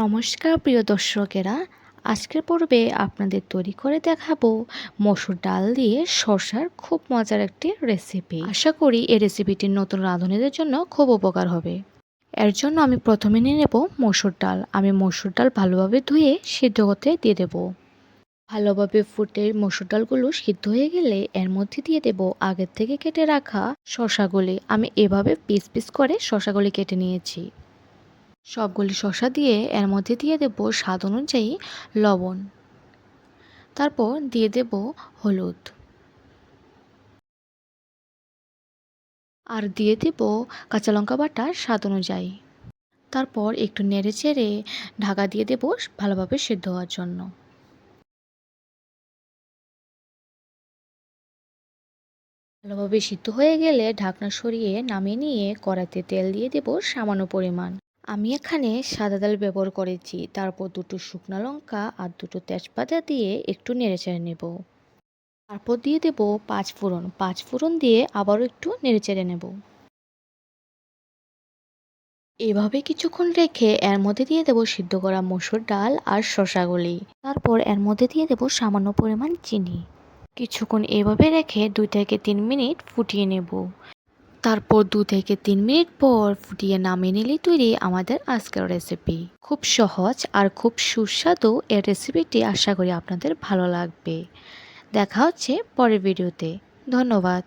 নমস্কার প্রিয় দর্শকেরা। আজকের পর্বে আপনাদের তৈরি করে দেখাবো মসুর ডাল দিয়ে শসার খুব মজার একটি রেসিপি আশা করি এই রেসিপিটি নতুন রাঁধুনিদের জন্য খুব উপকার হবে। এর জন্য আমি প্রথমে নিয়ে নেব মসুর ডাল। আমি মসুর ডাল ভালোভাবে ধুয়ে সিদ্ধ করতে দিয়ে দেব। ভালোভাবে ফুটে মসুর ডালগুলো সিদ্ধ হয়ে গেলে এর মধ্যে দিয়ে দেব আগের থেকে কেটে রাখা শসাগুলি আমি এভাবে পিস পিস করে শসাগুলি কেটে নিয়েছি। সবগুলি শসা দিয়ে এর মধ্যে দিয়ে দেব স্বাদ অনুযায়ী লবণ। তারপর দিয়ে দেব হলুদ। আর দিয়ে দেব কাঁচা লঙ্কা বাটা স্বাদ অনুযায়ী। তারপর একটু নেড়ে চেড়ে ঢাকা দিয়ে দেব ভালোভাবে সেদ্ধ হওয়ার জন্য। ভালোভাবে সিদ্ধ হয়ে গেলে ঢাকনা সরিয়ে নামিয়ে নিয়ে কড়াইতে তেল দিয়ে দেব সামান্য পরিমাণ। আমি এখানে সাদা ডাল ব্যবহার করেছি, তারপর দুটো শুকনো লঙ্কা আর দুটো তেজপাতা দিয়ে একটু নেড়েচেড়ে নেব। তারপর দিয়ে দেব পাঁচ ফোড়ন পাঁচ ফোড়ন দিয়ে আবারও একটু নেড়েচেড়ে নেব। এভাবে কিছুক্ষণ রেখে এর মধ্যে দিয়ে দেব সিদ্ধ করা মসুর ডাল আর শশাগুলি তারপর এর মধ্যে দিয়ে দেব সামান্য পরিমাণ চিনি। কিছুক্ষণ এভাবে রেখে দুই থেকে তিন মিনিট ফুটিয়ে নেব। তারপর দু থেকে তিন মিনিট পর ফুটিয়ে নামিয়ে নিলে তৈরি আমাদের আজকের রেসিপি খুব সহজ আর খুব সুস্বাদু এই রেসিপিটি আশা করি আপনাদের ভালো লাগবে। দেখা হচ্ছে পরের ভিডিওতে ধন্যবাদ।